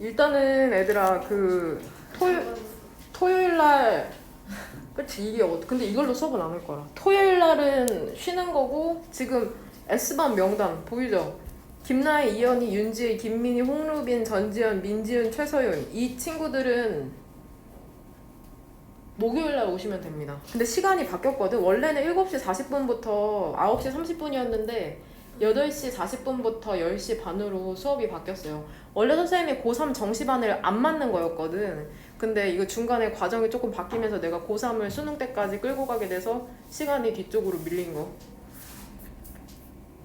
일단은 애들아 그 토요 토요일 날 그치 이게 어 근데 이걸로 수업은 안 할 거라 토요일 날은 쉬는 거고 지금 S반 명단 보이죠? 김나희, 이현희, 윤지혜, 김민희, 홍루빈, 전지현, 민지은, 최서윤 이 친구들은 목요일 날 오시면 됩니다. 근데 시간이 바뀌었거든. 원래는 7시 40분부터 9시 30분이었는데 8시 40분부터 10시 반으로 수업이 바뀌었어요. 원래 선생님이 고3 정시반을 안 맞는 거였거든. 근데 이거 중간에 과정이 조금 바뀌면서 내가 고3을 수능 때까지 끌고 가게 돼서 시간이 뒤쪽으로 밀린 거.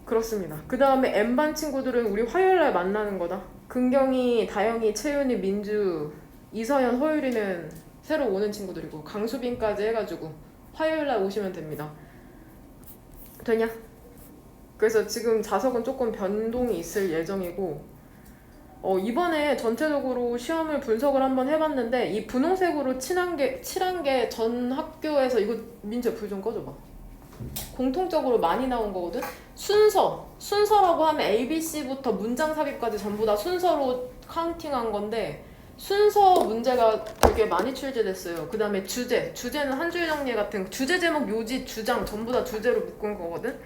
그렇습니다. 그 다음에 M반 친구들은 우리 화요일 날 만나는 거다. 긍경이, 다영이, 채윤이, 민주, 이서연, 허율이는 새로 오는 친구들이고 강수빈까지 해가지고 화요일 날 오시면 됩니다. 되냐? 그래서 지금 자석은 조금 변동이 있을 예정이고 어, 이번에 전체적으로 시험을 분석을 한번 해봤는데 이 분홍색으로 칠한 게 칠한 게 전 학교에서 이거 민재 불좀 꺼줘봐. 공통적으로 많이 나온 거거든. 순서 순서라고 하면 A, B, C부터 문장 삽입까지 전부 다 순서로 카운팅한 건데 순서 문제가 되게 많이 출제됐어요. 그 다음에 주제 주제는 한 줄 정리 같은 주제 제목 요지 주장 전부 다 주제로 묶은 거거든.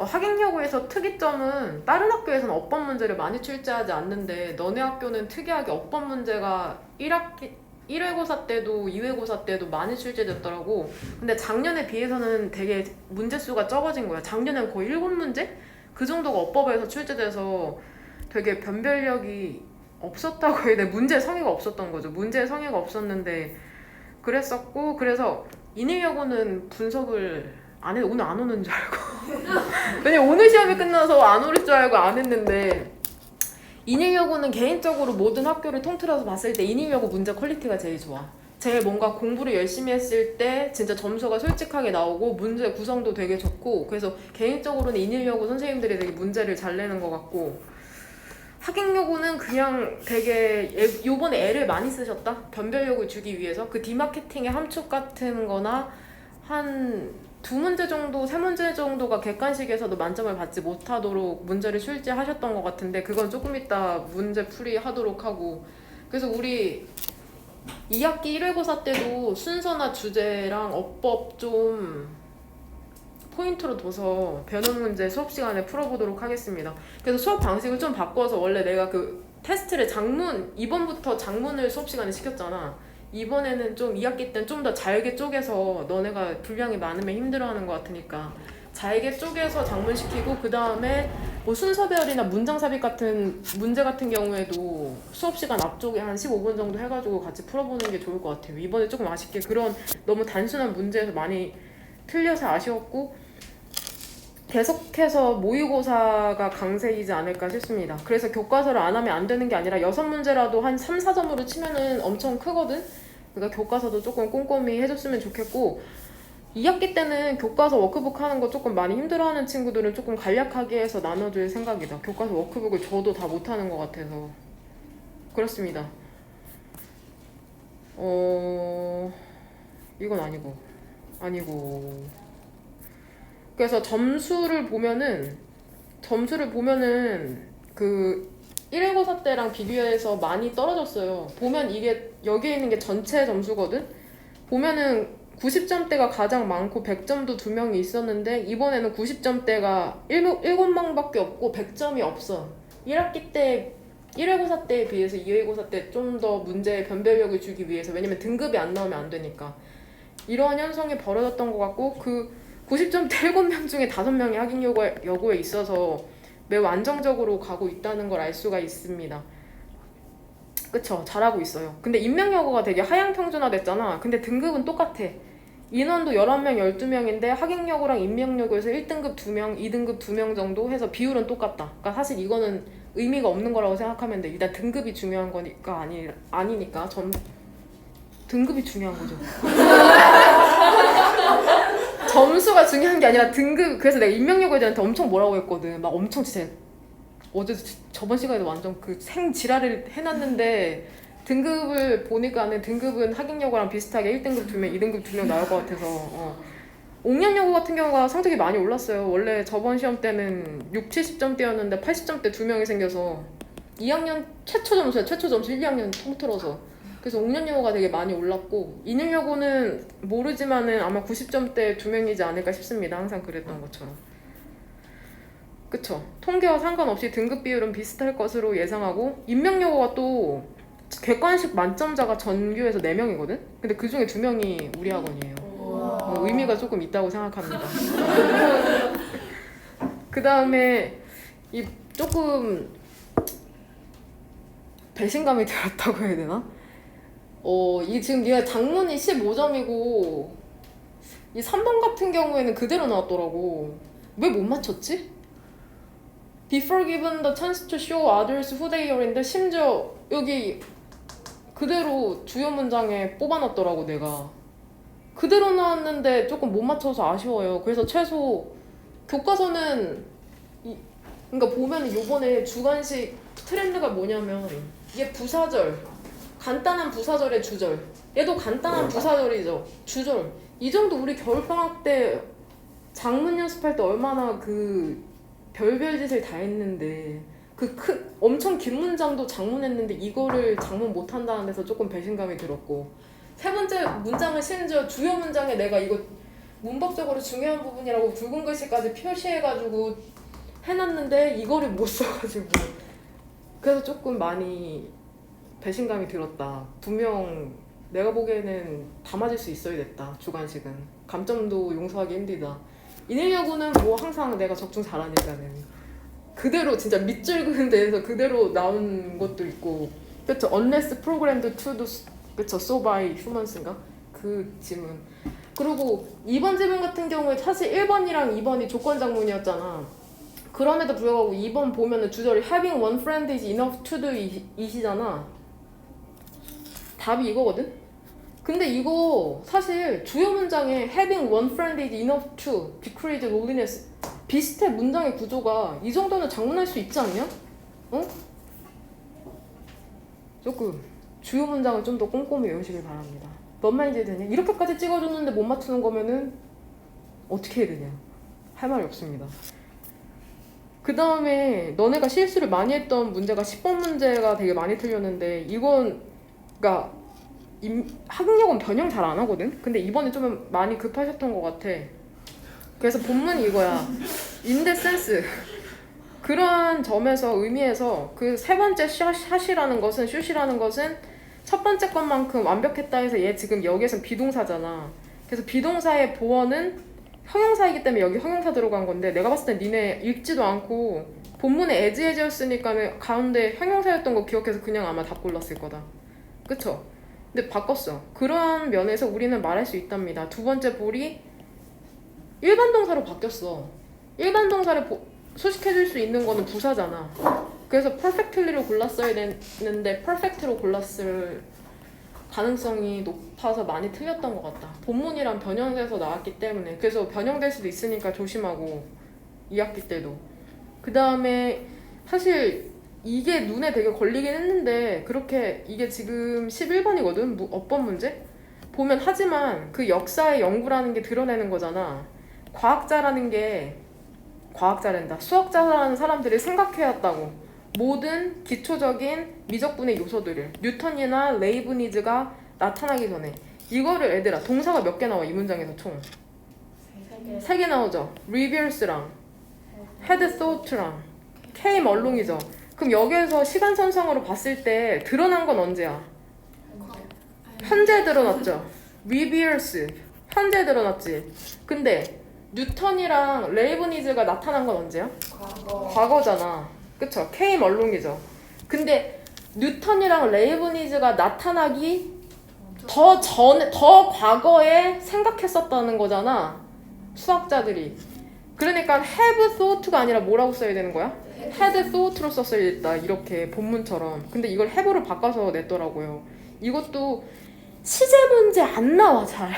어, 학행여고에서 특이점은 다른 학교에서는 어법 문제를 많이 출제하지 않는데 너네 학교는 특이하게 어법 문제가 1학기 1회고사 때도 2회고사 때도 많이 출제됐더라고. 근데 작년에 비해서는 되게 문제 수가 적어진 거야. 작년엔 거의 7문제? 그 정도가 어법에서 출제돼서 되게 변별력이 없었다고 해야 돼. 문제 성의가 없었던 거죠. 문제 성의가 없었는데 그랬었고 그래서 인일여고는 분석을 안 해. 오늘 안 오는 줄 알고. 왜냐면 오늘 시험이 끝나서 안올줄 알고 안 했는데 인일여고는 개인적으로 모든 학교를 통틀어서 봤을 때 인일여고 문제 퀄리티가 제일 좋아. 제일 뭔가 공부를 열심히 했을 때 진짜 점수가 솔직하게 나오고 문제 구성도 되게 좋고 그래서 개인적으로는 인일여고 선생님들이 되게 문제를 잘 내는 것 같고. 학행여고는 그냥 되게 애- 요번에 애를 많이 쓰셨다? 변별력을 주기 위해서? 그 디마케팅의 함축 같은 거나 한 두 문제 정도, 세 문제 정도가 객관식에서도 만점을 받지 못하도록 문제를 출제하셨던 것 같은데 그건 조금 이따 문제 풀이 하도록 하고 그래서 우리 2학기 1회고사 때도 순서나 주제랑 어법 좀 포인트로 둬서 변형 문제 수업 시간에 풀어보도록 하겠습니다. 그래서 수업 방식을 좀 바꿔서 원래 내가 그 테스트를 장문 이번부터 장문을 수업 시간에 시켰잖아. 이번에는 좀 2학기 때는 좀 더 잘게 쪼개서 너네가 분량이 많으면 힘들어하는 것 같으니까 잘게 쪼개서 장문시키고 그 다음에 뭐 순서배열이나 문장 삽입 같은 문제 같은 경우에도 수업 시간 앞쪽에 한 15분 정도 해가지고 같이 풀어보는 게 좋을 것 같아요. 이번에 조금 아쉽게 그런 너무 단순한 문제에서 많이 틀려서 아쉬웠고 계속해서 모의고사가 강세이지 않을까 싶습니다. 그래서 교과서를 안 하면 안 되는 게 아니라 여섯 문제라도 한 3, 4점으로 치면은 엄청 크거든? 그러니까 교과서도 조금 꼼꼼히 해줬으면 좋겠고 2학기 때는 교과서 워크북 하는 거 조금 많이 힘들어하는 친구들은 조금 간략하게 해서 나눠줄 생각이다. 교과서 워크북을 저도 다 못하는 것 같아서 그렇습니다. 어... 이건 아니고 아니고 그래서 점수를 보면은 점수를 보면은 그 1회고사 때랑 비교해서 많이 떨어졌어요. 보면 이게 여기에 있는 게 전체 점수거든. 보면은 90점대가 가장 많고 100점도 두 명이 있었는데 이번에는 90점대가 7명밖에 없고 100점이 없어. 1학기 때 1회고사 때에 비해서 2회고사 때 좀 더 문제의 변별력을 주기 위해서 왜냐면 등급이 안 나오면 안 되니까 이러한 현상이 벌어졌던 것 같고 그 90점대 7명 중에 5명이 학인여고에 여고에 있어서 매우 안정적으로 가고 있다는 걸 알 수가 있습니다. 그쵸 잘하고 있어요. 근데 인명여고가 되게 하향 평준화 됐잖아. 근데 등급은 똑같아. 인원도 11명, 12명인데 학인여고랑 인명여고에서 1등급 2명, 2등급 2명 정도 해서 비율은 똑같다. 그러니까 사실 이거는 의미가 없는 거라고 생각하면 돼. 일단 등급이 중요한 거니까 아니 아니니까 전 등급이 중요한 거죠. 점수가 중요한 게 아니라 등급 그래서 내가 인명여고애들한테 엄청 뭐라고 했거든. 막 엄청 진짜 어제 저번 시간에도 완전 그 생지랄을 해놨는데 등급을 보니까 는 등급은 학인여고랑 비슷하게 1등급 2명, 2등급 2명 나올 것 같아서 어. 옥년여고 같은 경우가 성적이 많이 올랐어요. 원래 저번 시험 때는 6, 70점대였는데 80점대 2명이 생겨서 2학년 최초 점수야 최초 점수 1, 2학년 통틀어서 그래서 5년 영어가 되게 많이 올랐고 2년 여고는 모르지만은 아마 90점대 두 명이지 않을까 싶습니다 항상 그랬던 것처럼 그쵸 통계와 상관없이 등급 비율은 비슷할 것으로 예상하고 인명여고가 또 객관식 만점자가 전교에서 4명이거든? 근데 그 중에 2명이 우리 학원이에요 어, 의미가 조금 있다고 생각합니다. 그 다음에 이 조금 배신감이 들었다고 해야 되나? 어, 이 지금 얘가 장문이 15점이고 이 3번 같은 경우에는 그대로 나왔더라고. 왜 못 맞췄지? Before given the chance to show others who they are인데 심지어 여기 그대로 주요 문장에 뽑아놨더라고 내가. 그대로 나왔는데 조금 못 맞춰서 아쉬워요. 그래서 최소 교과서는 이, 그러니까 보면 요번에 주관식 트렌드가 뭐냐면 이게 부사절 간단한 부사절의 주절. 얘도 간단한 부사절이죠. 주절. 이 정도 우리 겨울방학 때 장문 연습할 때 얼마나 그 별별 짓을 다 했는데 그 크, 엄청 긴 문장도 장문했는데 이거를 장문 못 한다는 데서 조금 배신감이 들었고 세 번째 문장을 심지어 주요 문장에 내가 이거 문법적으로 중요한 부분이라고 굵은 글씨까지 표시해가지고 해놨는데 이거를 못 써가지고. 그래서 조금 많이 배신감이 들었다. 분명 내가 보기에는 다 맞을 수 있어야 됐다. 주관식은. 감점도 용서하기 힘들다. 인일여고는 뭐 항상 내가 적중 잘하니까는. 그대로 진짜 밑줄 그은 데에서 그대로 나온 것도 있고. 그쵸? Programmed to do 그쵸? By humans인가? 그 지문. 그리고 2번 지문 같은 경우에 사실 1번이랑 2번이 조건 장문이었잖아. 그럼에도 불구하고 2번 보면은 주절이 having one friend is enough to do 이- 이시잖아 답이 이거거든 근데 이거 사실 주요 문장에 having one friend is enough to decrease loneliness 비슷해 문장의 구조가 이 정도는 장문할 수 있지 않냐? 어? 조금 주요 문장은 좀더 꼼꼼히 외우시길 바랍니다. 뭔 말인지 되냐? 이렇게까지 찍어줬는데 못 맞추는 거면은 어떻게 해야 되냐? 할 말이 없습니다. 그 다음에 너네가 실수를 많이 했던 문제가 10번 문제가 되게 많이 틀렸는데 이건 그러니까 임, 학력은 변형 잘 안 하거든? 근데 이번에 좀 많이 급하셨던 것 같아. 그래서 본문이 이거야. 인데 센스. 그런 점에서 의미에서 그 세 번째 샷- 샷이라는 것은 슛이라는 것은 첫 번째 것만큼 완벽했다 해서 얘 지금 여기에선 비동사잖아. 그래서 비동사의 보어는 형용사이기 때문에 여기 형용사 들어간 건데 내가 봤을 땐 니네 읽지도 않고 본문에 에즈에즈였으니까는 가운데 형용사였던 거 기억해서 그냥 아마 답 골랐을 거다. 그쵸? 근데 바꿨어. 그런 면에서 우리는 말할 수 있답니다. 두 번째 볼이 일반 동사로 바뀌었어. 일반 동사를 보- 수식해줄 수 있는 거는 부사잖아. 그래서 perfectly로 골랐어야 되는데 perfect로 골랐을 가능성이 높아서 많이 틀렸던 것 같다. 본문이랑 변형돼서 나왔기 때문에 그래서 변형될 수도 있으니까 조심하고 2학기 때도. 그 다음에 사실 이게 눈에 되게 걸리긴 했는데 그렇게 이게 지금 11번이거든? 어법 문제? 보면 하지만 그 역사의 연구라는 게 드러내는 거잖아. 과학자라는 게 과학자란다. 수학자라는 사람들이 생각해왔다고. 모든 기초적인 미적분의 요소들을 뉴턴이나 레이브니즈가 나타나기 전에 이거를 애들아 동사가 몇 개 나와 이 문장에서 총? 세 개. 나오죠. 리비얼스랑 헤드 소트랑 케임 얼롱이죠 그럼 여기에서 시간 선상으로 봤을 때 드러난 건 언제야? 현재 드러났죠. 리비얼스 현재 드러났지. 근데 뉴턴이랑 레이브니즈가 나타난 건 언제야? 과거 과거잖아. 그쵸? 케임 얼롱이죠. 근데 뉴턴이랑 레이브니즈가 나타나기 더 전에 더 과거에 생각했었다는 거잖아. 수학자들이. 그러니까 have thought가 아니라 뭐라고 써야 되는 거야? had thought로 썼어야 됐다. 이렇게 본문처럼. 근데 이걸 have로 바꿔서 냈더라고요. 이것도 시제 문제 안 나와 잘.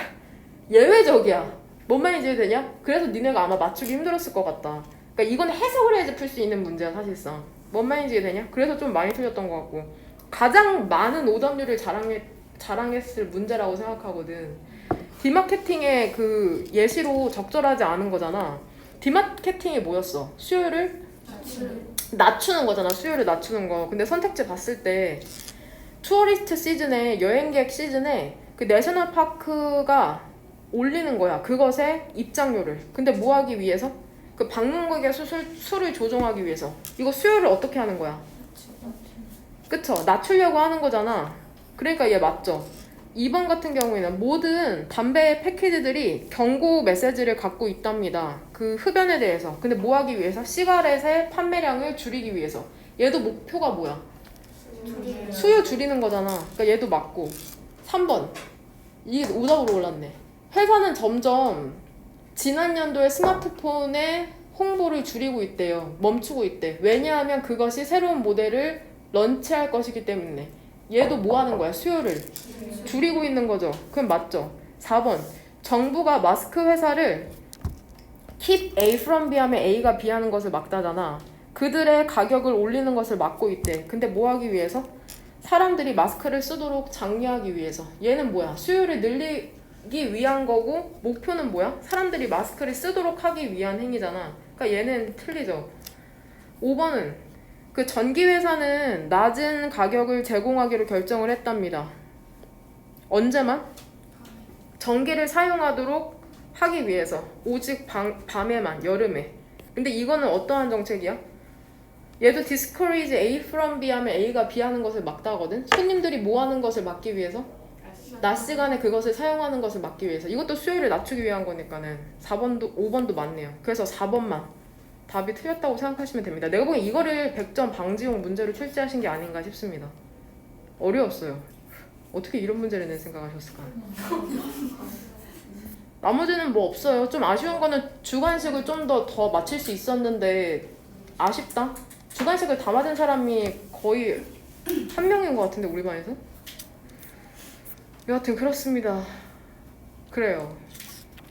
예외적이야. 뭔 말인지 이해되냐? 그래서 니네가 아마 맞추기 힘들었을 것 같다. 그러니까 이건 해석을 해야지 풀 수 있는 문제야 사실상. 뭔 말인지 이해되냐? 그래서 좀 많이 틀렸던 것 같고 가장 많은 오답률을 자랑했, 자랑했을 문제라고 생각하거든. 디마케팅의 그 예시로 적절하지 않은 거잖아. 디마케팅이 뭐였어? 수요를 낮추는 거잖아. 수요를 낮추는 거. 근데 선택지 봤을 때 투어리스트 시즌에 여행객 시즌에 그 내셔널 파크가 올리는 거야. 그것의 입장료를. 근데 뭐 하기 위해서? 그 방문객의 수술, 수를 조정하기 위해서. 이거 수요를 어떻게 하는 거야? 그쵸? 낮추려고 하는 거잖아. 그러니까 얘 맞죠? 2번 같은 경우에는 모든 담배 패키지들이 경고 메시지를 갖고 있답니다. 그 흡연에 대해서. 근데 뭐 하기 위해서? 시가렛의 판매량을 줄이기 위해서. 얘도 목표가 뭐야? 수요 줄이는 거잖아. 그러니까 얘도 맞고. 3번. 이게 오답으로 올랐네. 회사는 점점 지난 연도에 스마트폰의 홍보를 줄이고 있대요. 멈추고 있대. 왜냐하면 그것이 새로운 모델을 런치할 것이기 때문에. 얘도 뭐 하는 거야? 수요를 줄이고 있는 거죠. 그럼 맞죠? 4번. 정부가 마스크 회사를 keep A from B 하면 A가 B 하는 것을 막다잖아. 그들의 가격을 올리는 것을 막고 있대. 근데 뭐 하기 위해서? 사람들이 마스크를 쓰도록 장려하기 위해서. 얘는 뭐야? 수요를 늘리기 위한 거고 목표는 뭐야? 사람들이 마스크를 쓰도록 하기 위한 행위잖아. 그러니까 얘는 틀리죠. 5번은 그 전기 회사는 낮은 가격을 제공하기로 결정을 했답니다. 언제만? 전기를 사용하도록 하기 위해서 오직 밤, 밤에만 여름에. 근데 이거는 어떠한 정책이야? 얘도 discourage A from B 하면 A가 B 하는 것을 막다거든? 손님들이 뭐 하는 것을 막기 위해서? 낮 시간에 그것을 사용하는 것을 막기 위해서. 이것도 수요를 낮추기 위한 거니까는 4번도 5번도 맞네요. 그래서 4번만 답이 틀렸다고 생각하시면 됩니다. 내가 보기엔 이거를 100점 방지용 문제로 출제하신 게 아닌가 싶습니다. 어려웠어요. 어떻게 이런 문제를 낼 생각하셨을까 나머지는 뭐 없어요. 좀 아쉬운 거는 주관식을 좀 더 더 맞힐 수 있었는데 아쉽다. 주관식을 다 맞은 사람이 거의 한 명인 것 같은데 우리 반에서. 여하튼 그렇습니다. 그래요.